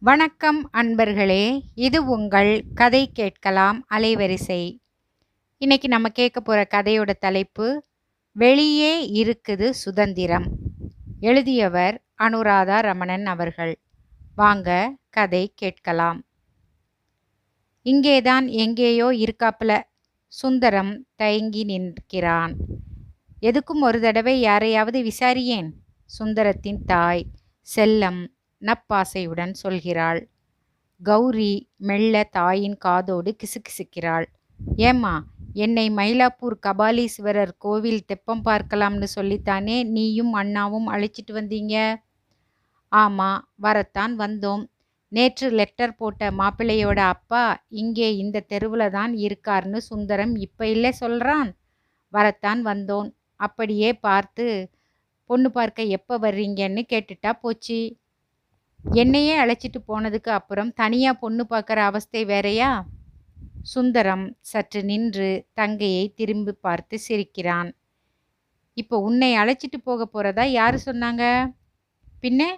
வணக்கம் அன்பர்களே இது உங்கள் கதை கேட்கலாம் அலைவரிசை. இன்னைக்கு நம்ம கேட்க போகிற கதையோட தலைப்பு வெளியே இருக்குது சுதந்திரம். எழுதியவர் அனுராதா ரமணன் அவர்கள். வாங்க கதை கேட்கலாம். இங்கேதான் எங்கேயோ இருக்காப்புல. சுந்தரம் தயங்கி நிற்கிறான். எதுக்கும் ஒரு தடவை யாரையாவது விசாரியேன்? சுந்தரத்தின் தாய் செல்லம் நப்பாசையுடன் சொல்கிறாள். கௌரி மெல்ல தாயின் காதோடு கிசுகிசுக்கிறாள். ஏம்மா என்னை மயிலாப்பூர் கபாலீஸ்வரர் கோவில் தெப்பம் பார்க்கலாம்னு சொல்லித்தானே நீயும் அண்ணாவும் அழைச்சிட்டு வந்தீங்க? ஆமா வரத்தான் வந்தோம். நேற்று லெட்டர் போட்ட மாப்பிள்ளையோட அப்பா இங்கே இந்த தெருவில் தான் இருக்கார்னு சுந்தரம் இப்போ இல்லை சொல்கிறான் வரத்தான் வந்தோம். அப்படியே பார்த்து பொண்ணு பார்க்க எப்போ வர்றீங்கன்னு கேட்டுட்டா போச்சு. என்னையே அழைச்சிட்டு போனதுக்கு அப்புறம் தனியாக பொண்ணு பார்க்குற அவஸ்தை வேறையா? சுந்தரம் சற்று நின்று தங்கையை திரும்பி பார்த்து சிரிக்கிறான். இப்போ உன்னை அழைச்சிட்டு போக போகிறதா யார் சொன்னாங்க? பின்ன?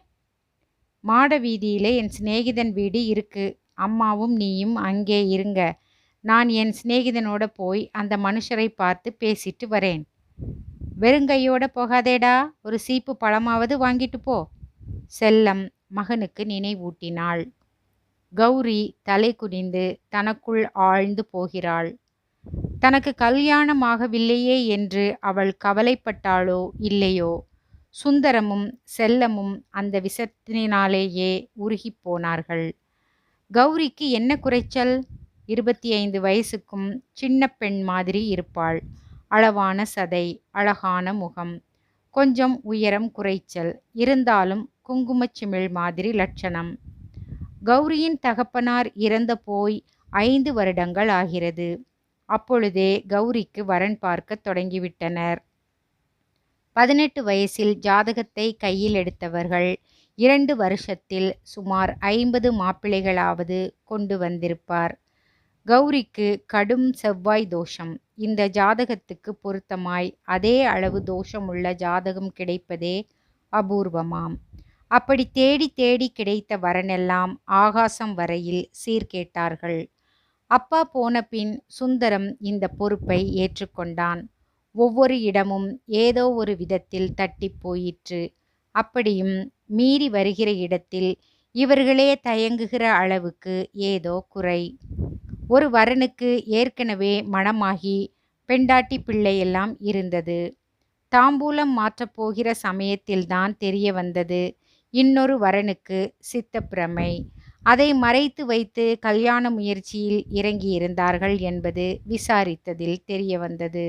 மாட வீதியில் என் சிநேகிதன் வீடு இருக்கு. அம்மாவும் நீயும் அங்கே இருங்க. நான் என் சிநேகிதனோட போய் அந்த மனுஷரை பார்த்து பேசிட்டு வரேன். வெறுங்கையோட போகாதேடா. ஒரு சீப்பு பழமாவது வாங்கிட்டு போ. செல்லம் மகனுக்கு நினைவூட்டினாள். கௌரி தலை குனிந்து தனக்குள் ஆழ்ந்து போகிறாள். தனக்கு கல்யாணமாகவில்லையே என்று அவள் கவலைப்பட்டாளோ இல்லையோ? சுந்தரமும் செல்லமும் அந்த விசத்தினாலேயே உருகிப் போனார்கள். கௌரிக்கு என்ன குறைச்சல்? இருபத்தி ஐந்து வயசுக்கும் சின்ன பெண் மாதிரி இருப்பாள். அளவான சதை அழகான முகம் கொஞ்சம் உயரம் குறைச்சல் இருந்தாலும் குங்குமச்சிமிழ் மாதிரி லட்சணம். கௌரியின் தகப்பனார் இறந்த போய் ஐந்து வருடங்கள் ஆகிறது. அப்பொழுதே கௌரிக்கு வரன் பார்க்க தொடங்கிவிட்டனர். பதினெட்டு வயசில் ஜாதகத்தை கையில் எடுத்தவர்கள் இரண்டு வருஷத்தில் சுமார் ஐம்பது மாப்பிள்ளைகளாவது கொண்டு வந்திருப்பார். கௌரிக்கு கடும் செவ்வாய் தோஷம். இந்த ஜாதகத்துக்கு பொருத்தமாய் அதே அளவு தோஷமுள்ள ஜாதகம் கிடைப்பதே அபூர்வமாம். அப்படி தேடி தேடி கிடைத்த வரனெல்லாம் ஆகாசம் வரையில் சீர்கேட்டார்கள். அப்பா போன பின் சுந்தரம் இந்த பொறுப்பை ஏற்றுக்கொண்டான். ஒவ்வொரு இடமும் ஏதோ ஒரு விதத்தில் தட்டி போயிற்று. அப்படியும் மீறி வருகிற இடத்தில் இவர்களே தயங்குகிற அளவுக்கு ஏதோ குறை. ஒரு வரனுக்கு ஏற்கனவே மணமாகி பெண்டாட்டி பிள்ளையெல்லாம் இருந்தது. தாம்பூலம் மாற்றப்போகிற சமயத்தில்தான் தெரிய வந்தது இன்னொரு வரனுக்கு சித்தப்பிரமை அதை மறைத்து வைத்து கல்யாண முயற்சியில் இறங்கியிருந்தார்கள் என்பது விசாரித்ததில் தெரிய வந்தது.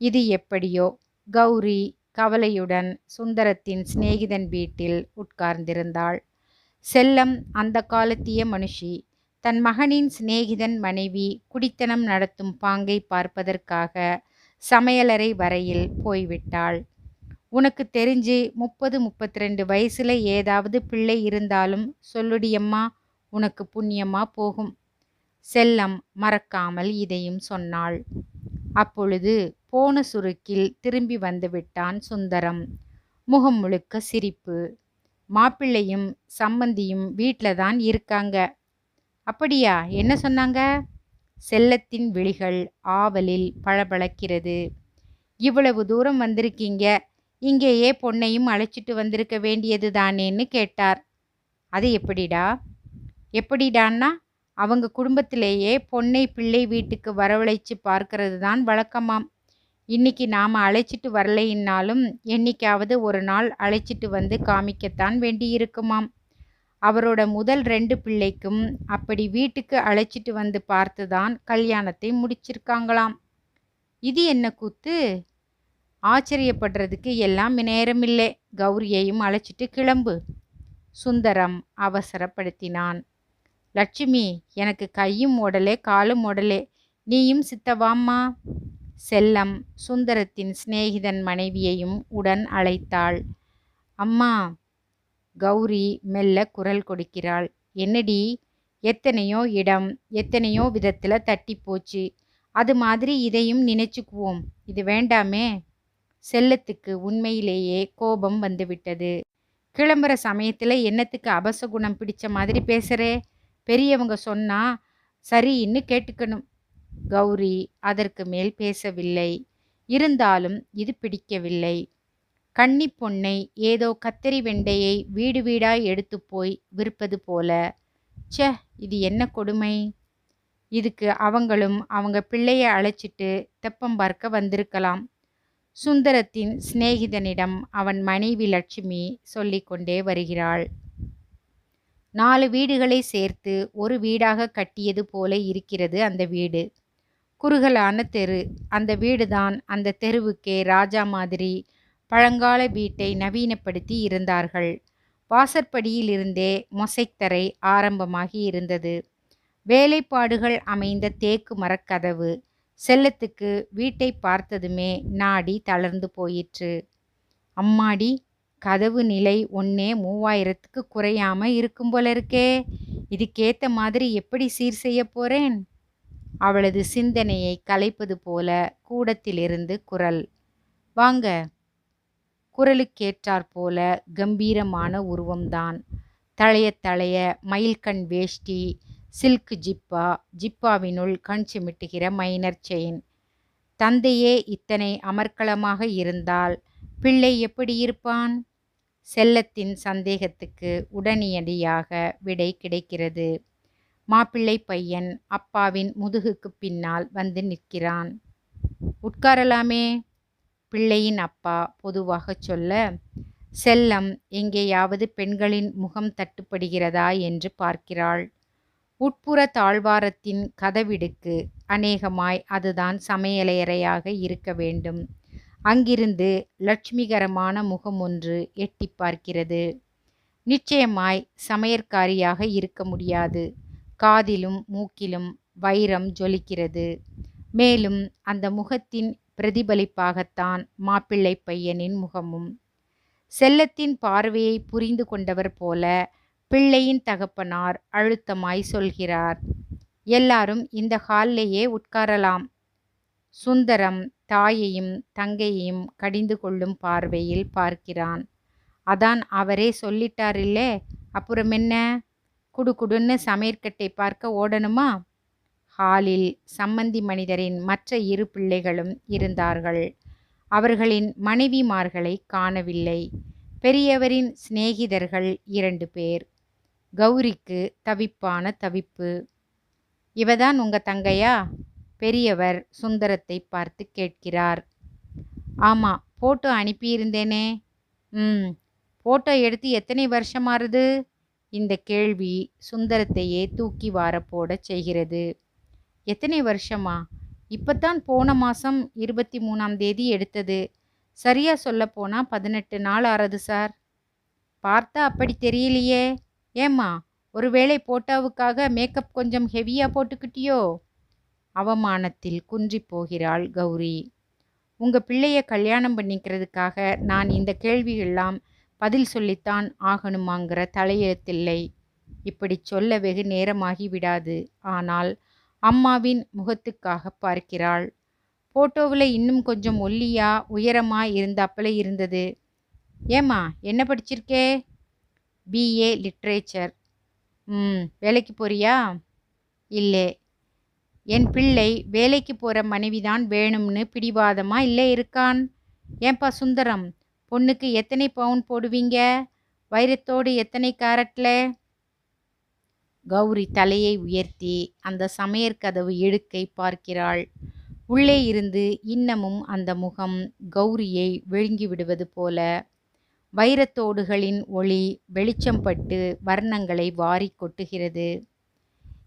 இது எப்படியோ கௌரி கவலையுடன் சுந்தரத்தின் சிநேகிதன் வீட்டில் உட்கார்ந்திருந்தாள். செல்லம் அந்த காலத்திய மனுஷி தன் மகனின் சிநேகிதன் மனைவி குடித்தனம் நடத்தும் பாங்கை பார்ப்பதற்காக சமையலறை வரையில் போய்விட்டாள். உனக்கு தெரிஞ்சு முப்பது முப்பத்தி ரெண்டு வயசில் ஏதாவது பிள்ளை இருந்தாலும் சொல்லுடியம்மா உனக்கு புண்ணியமா போகும். செல்லம் மறக்காமல் இதையும் சொன்னாள். அப்பொழுது போன சுருக்கில் திரும்பி வந்துவிட்டான் சுந்தரம். முகம் முழுக்க சிரிப்பு. மாப்பிள்ளையும் சம்மந்தியும் வீட்டில் தான் இருக்காங்க. அப்படியா? என்ன சொன்னாங்க? செல்லத்தின் விழிகள் ஆவலில் பளபளக்கிறது. இவ்வளவு தூரம் வந்திருக்கீங்க. இங்கேயே பொண்ணையும் அழைச்சிட்டு வந்திருக்க வேண்டியது தானேன்னு கேட்டார். அது எப்படிடா? எப்படிடான்னா அவங்க குடும்பத்திலேயே பொண்ணை பிள்ளை வீட்டுக்கு வரவழைச்சு பார்க்கறது தான் வழக்கமாம். இன்னைக்கு நாம் அழைச்சிட்டு வரலைன்னாலும் என்னைக்காவது ஒரு நாள் அழைச்சிட்டு வந்து காமிக்கத்தான் வேண்டியிருக்குமாம். அவரோட முதல் ரெண்டு பிள்ளைக்கும் அப்படி வீட்டுக்கு அழைச்சிட்டு வந்து பார்த்து தான் கல்யாணத்தை முடிச்சிருக்காங்களாம். இது என்ன கூத்து? ஆச்சரியப்படுறதுக்கு எல்லாம் நேரமில்லை கௌரியையும் அழைச்சிட்டு கிளம்பு. சுந்தரம் அவசரப்படுத்தினான். லட்சுமி எனக்கு கையும் ஓடலே காலும் ஓடலே நீயும் சித்தவாம்மா? செல்லம் சுந்தரத்தின் சிநேகிதன் மனைவியையும் உடன் அழைத்தாள். அம்மா கௌரி மெல்ல குரல் கொடுக்கிறாள். என்னடி? எத்தனையோ இடம் எத்தனையோ விதத்தில் தட்டி போச்சு அது மாதிரி இதையும் நினைச்சுக்குவோம். இது வேண்டாமே? செல்லத்துக்கு உண்மையிலேயே கோபம் வந்துவிட்டது. கிளம்புற சமயத்தில் என்னத்துக்கு அபசகுணம் பிடிச்ச மாதிரி பேசுகிறே பெரியவங்க சொன்னா சரின்னு கேட்டுக்கணும். கௌரி அதற்கு மேல் பேசவில்லை. இருந்தாலும் இது பிடிக்கவில்லை. கன்னி பொன்னை ஏதோ கத்தரி வெண்டையை வீடு வீடாய் எடுத்து போய் விற்பது போல. ச்சே இது என்ன கொடுமை? இதுக்கு அவங்களும் அவங்க பிள்ளையை அழைச்சிட்டு தெப்பம் பார்க்க வந்திருக்கலாம். சுந்தரத்தின் சிநேகிதனிடம் அவன் மனைவி லட்சுமி சொல்லிக்கொண்டே வருகிறாள். நாலு வீடுகளை சேர்த்து ஒரு வீடாக கட்டியது போல இருக்கிறது அந்த வீடு. குறுகலான தெரு. அந்த வீடுதான் அந்த தெருவுக்கே ராஜா மாதிரி பழங்கால வீட்டை நவீனப்படுத்தி இருந்தார்கள். வாசற்படியிலிருந்தே மொசைத்தரை ஆரம்பமாகி இருந்தது. வேலைப்பாடுகள் அமைந்த தேக்கு மரக்கதவு செல்லத்துக்கு வீட்டை பார்த்ததுமே நாடி தளர்ந்து போயிற்று. அம்மாடி கதவு நிலை ஒன்னே மூவாயிரத்துக்கு குறையாம இருக்கும் போல இருக்கே இதுக்கேத்த மாதிரி எப்படி சீர் செய்ய போறேன்? அவளது சிந்தனையை கலைப்பது போல கூடத்திலிருந்து குரல். வாங்க குரலுக்கேற்றாற் போல கம்பீரமான உருவம்தான். தழைய தழைய மயில்கண் வேஷ்டி சில்க் ஜிப்பா ஜிப்பாவினுள் கண் சிமிட்டுகிற மைனர் செயின். தந்தையே இத்தனை அமர்க்களமாக இருந்தால் பிள்ளை எப்படி இருப்பான்? செல்லத்தின் சந்தேகத்துக்கு உடனடியாக விடை கிடைக்கிறது. மாப்பிள்ளை பையன் அப்பாவின் முதுகுக்கு பின்னால் வந்து நிற்கிறான். உட்காரலாமே! பிள்ளையின் அப்பா பொதுவாகச் சொல்ல செல்லம் எங்கேயாவது பெண்களின் முகம் தட்டுப்படுகிறதா என்று பார்க்கிறாள். உட்புற தாழ்வாரத்தின் கதவிடுக்கு அநேகமாய் அதுதான் சமையலையறையாக இருக்க வேண்டும். அங்கிருந்து லட்சுமிகரமான முகம் ஒன்று எட்டி பார்க்கிறது. நிச்சயமாய் சமையற்காரியாக இருக்க முடியாது. காதிலும் மூக்கிலும் வைரம் ஜொலிக்கிறது. மேலும் அந்த முகத்தின் பிரதிபலிப்பாகத்தான் மாப்பிள்ளை பையனின் முகமும். செல்லத்தின் பார்வையை புரிந்து கொண்டவர் போல பிள்ளையின் தகப்பனார் அழுத்தமாய் சொல்கிறார். எல்லாரும் இந்த ஹாலிலேயே உட்காரலாம். சுந்தரம் தாயையும் தங்கையையும் கடிந்து கொள்ளும் பார்வையில் பார்க்கிறான். அதான் அவரே சொல்லிட்டாரில்லே அப்புறம் என்ன குடுகுடுன்னு சமையற்கட்டை பார்க்க ஓடணுமா? ஹாலில் சம்மந்தி மனிதரின் மற்ற இரு பிள்ளைகளும் இருந்தார்கள். அவர்களின் மனைவிமார்களை காணவில்லை. பெரியவரின் சிநேகிதர்கள் இரண்டு பேர். கௌரிக்கு தவிப்பான தவிப்பு. இவதான் உங்க தங்கையா? பெரியவர் சுந்தரத்தை பார்த்து கேட்கிறார். ஆமா போட்டோ அனுப்பியிருந்தேனே. ம் போட்டோ எடுத்து எத்தனை வருஷமாறுது? இந்த கேள்வி சுந்தரத்தையே தூக்கி வாரப்போடச் செய்கிறது. எத்தனை வருஷமா? இப்போத்தான் போன மாதம் இருபத்தி மூணாம் தேதி எடுத்தது. சரியாக சொல்லப்போனால் பதினெட்டு நாள் ஆறது சார். பார்த்தா அப்படி தெரியலையே. ஏம்மா ஒருவேளை போட்டாவுக்காக மேக்கப் கொஞ்சம் ஹெவியாக போட்டுக்கிட்டியோ? அவமானத்தில் குன்றி போகிறாள் கௌரி. உங்கள் பிள்ளைய கல்யாணம் பண்ணிக்கிறதுக்காக நான் இந்த கேள்வியெல்லாம் பதில் சொல்லித்தான் ஆகணுமாங்கிற தலையெழுத்தில்லை. இப்படி சொல்ல வெகு நேரமாகி விடாது. ஆனால் அம்மாவின் முகத்துக்காக பார்க்கிறாள். ஃபோட்டோவில் இன்னும் கொஞ்சம் ஒல்லியா உயரமாக இருந்தாப்புல இருந்தது. ஏம்மா என்ன படிச்சிருக்கே? பிஏ லிட்ரேச்சர் ம் வேலைக்கு போறியா? இல்லை. என் பிள்ளை வேலைக்கு போகிற மனைவிதான் வேணும்னு பிடிவாதமாக இல்லை இருக்கான்? ஏன்பா சுந்தரம் பொண்ணுக்கு எத்தனை பவுன் போடுவீங்க? வைரத்தோடு எத்தனை கேரட்டில் கௌரி தலையை உயர்த்தி அந்த சமையற்கதவு இடுக்கை பார்க்கிறாள். உள்ளே இருந்து இன்னமும் அந்த முகம் கௌரியை விழுங்கி விடுவது போல. வைரத்தோடுகளின் ஒளி வெளிச்சம் பட்டு வர்ணங்களை வாரி கொட்டுகிறது.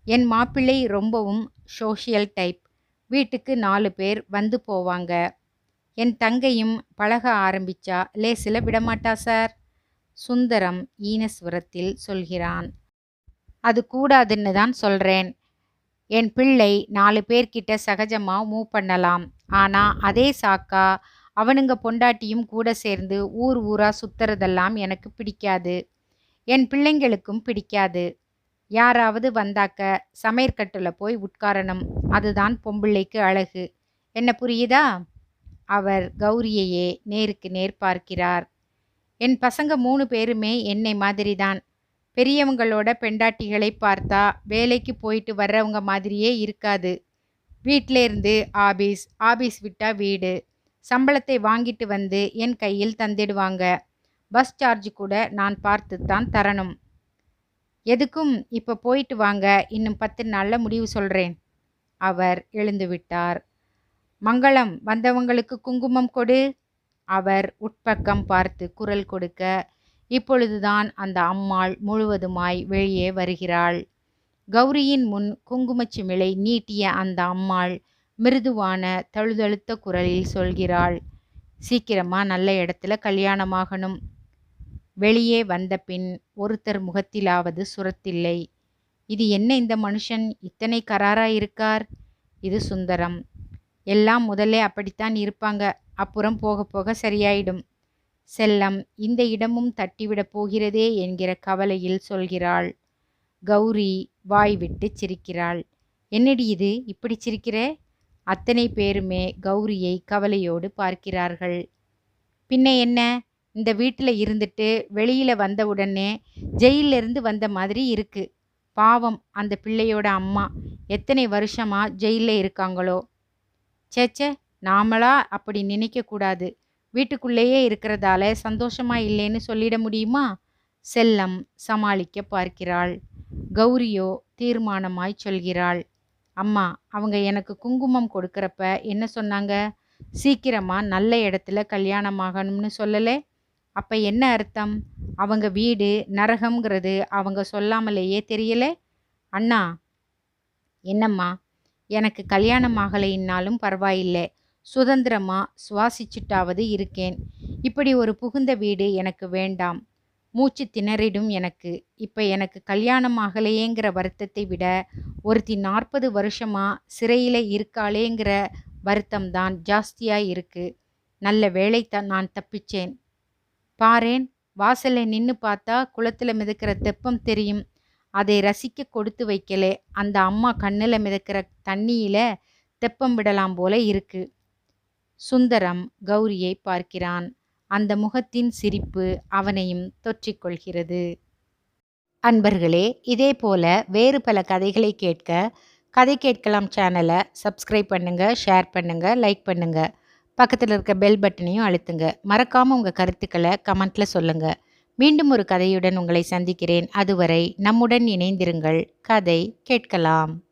என் மாப்பிள்ளை ரொம்பவும் சோஷியல் டைப் வீட்டுக்கு நாலு பேர் வந்து போவாங்க. என் தங்கையும் பழக ஆரம்பிச்சா லேசில விடமாட்டா சார் சுந்தரம் ஈனஸ்வரத்தில் சொல்கிறான். அது கூடாதுன்னு தான் சொல்கிறேன் என் பிள்ளை நாலு பேர்கிட்ட சகஜமாக மூவ் பண்ணலாம். ஆனால் அதே சாக்கா அவனுங்க பொண்டாட்டியும் கூட சேர்ந்து ஊர் ஊரா சுத்துறதெல்லாம் எனக்கு பிடிக்காது. என் பிள்ளைங்களுக்கும் பிடிக்காது. யாராவது வந்தாக்க சமையற்கட்டில் போய் உட்காரணும். அதுதான் பொம்பிள்ளைக்கு அழகு. என்ன புரியுதா? அவர் கௌரியையே நேருக்கு நேர் பார்க்கிறார். என் பசங்க மூணு பேருமே என்னை மாதிரி தான் பெரியவங்களோட பெண்டாட்டிகளை பார்த்தா வேலைக்கு போயிட்டு வர்றவங்க மாதிரியே இருக்காது. வீட்டில இருந்து ஆபீஸ் ஆபீஸ் விட்டா வீடு. சம்பளத்தை வாங்கிட்டு வந்து என் கையில் தந்திடுவாங்க. பஸ் சார்ஜ் கூட நான் பார்த்து தான் தரணும். எதுக்கும் இப்போ போயிட்டு வாங்க இன்னும் பத்து நாளில் முடிவு சொல்கிறேன் அவர் எழுந்துவிட்டார் மங்களம் வந்தவங்களுக்கு குங்குமம் கொடு அவர் உட்பக்கம் பார்த்து குரல் கொடுக்க இப்பொழுதுதான் அந்த அம்மாள் முழுவதுமாய் வெளியே வருகிறாள். கௌரியின் முன் குங்குமச்சிமிழை நீட்டிய அந்த அம்மாள் மிருதுவான தழுதழுத்த குரலில் சொல்கிறாள் சீக்கிரமா நல்ல இடத்துல கல்யாணமாகணும். வெளியே வந்த பின் ஒருத்தர் முகத்திலாவது சுரத்தில்லை. இது என்ன இந்த மனுஷன்? இத்தனை கராரா இருக்கார் இது சுந்தரம். எல்லாம் முதல்ல அப்படித்தான் இருப்பாங்க. அப்புறம் போக போக சரியாயிடும். செல்லம் இந்த இடமும் தட்டிவிடப் போகிறதே என்கிற கவலையில் சொல்கிறாள். கௌரி வாய் விட்டு சிரிக்கிறாள். என்னடி இது இப்படி சிரிக்கிற? அத்தனை பேருமே கௌரியை கவலையோடு பார்க்கிறார்கள். பின்ன என்ன? இந்த வீட்டில் இருந்துட்டு வெளியில் வந்த உடனே ஜெயிலிருந்து வந்த மாதிரி இருக்கு. பாவம் அந்த பிள்ளையோட அம்மா எத்தனை வருஷமாக ஜெயிலில் இருக்காங்களோ. சேச்சே நாமளா அப்படி நினைக்கக்கூடாது வீட்டுக்குள்ளேயே இருக்கிறதால சந்தோஷமா இல்லைன்னு சொல்லிட முடியுமா? செல்லம் சமாளிக்க பார்க்கிறாள். கௌரியோ தீர்மானமாய் சொல்கிறாள். அம்மா அவங்க எனக்கு குங்குமம் கொடுக்கறப்ப என்ன சொன்னாங்க? சீக்கிரமா நல்ல இடத்துல கல்யாணமாகணும்னு சொல்லலை? அப்போ என்ன அர்த்தம்? அவங்க வீடு நரகம்ங்கிறது அவங்க சொல்லாமலேயே தெரியலை? அண்ணா என்னம்மா? எனக்கு கல்யாணம் ஆகலைன்னாலும் பரவாயில்லை. சுதந்திரமா சுவாசிச்சுட்டாவது இருக்கேன். இப்படி ஒரு புகுந்த வீடு எனக்கு வேண்டாம். மூச்சு திணறிடும் எனக்கு. இப்போ எனக்கு கல்யாணம் ஆகலையேங்கிற வருத்தத்தை விட ஒருத்தி நாற்பது வருஷமா சிறையில் இருக்காளேங்கிற வருத்தம் தான் ஜாஸ்தியாக இருக்கு. நல்ல வேலை தான் நான் தப்பிச்சேன். பாரேன் வாசலில் நின்று பார்த்தா குளத்தில் மிதக்கிற தெப்பம் தெரியும். அதை ரசிக்க கொடுத்து வைக்கலே. அந்த அம்மா கண்ணில் மிதக்கிற தண்ணியில் தெப்பம் விடலாம் போல இருக்குது சுந்தரம் கௌரியை பார்க்கிறான். அந்த முகத்தின் சிரிப்பு அவனையும் தொற்றிக்கொள்கிறது. அன்பர்களே இதே போல வேறு பல கதைகளை கேட்க கதை கேட்கலாம் சேனலை சப்ஸ்கிரைப் பண்ணுங்கள் ஷேர் பண்ணுங்கள் லைக் பண்ணுங்கள் பக்கத்தில் இருக்க பெல் பட்டனையும் அழுத்துங்க. மறக்காமல் உங்கள் கருத்துக்களை கமெண்ட்டில் சொல்லுங்கள் மீண்டும் ஒரு கதையுடன் உங்களை சந்திக்கிறேன். அதுவரை நம்முடன் இணைந்திருங்கள். கதை கேட்கலாம்.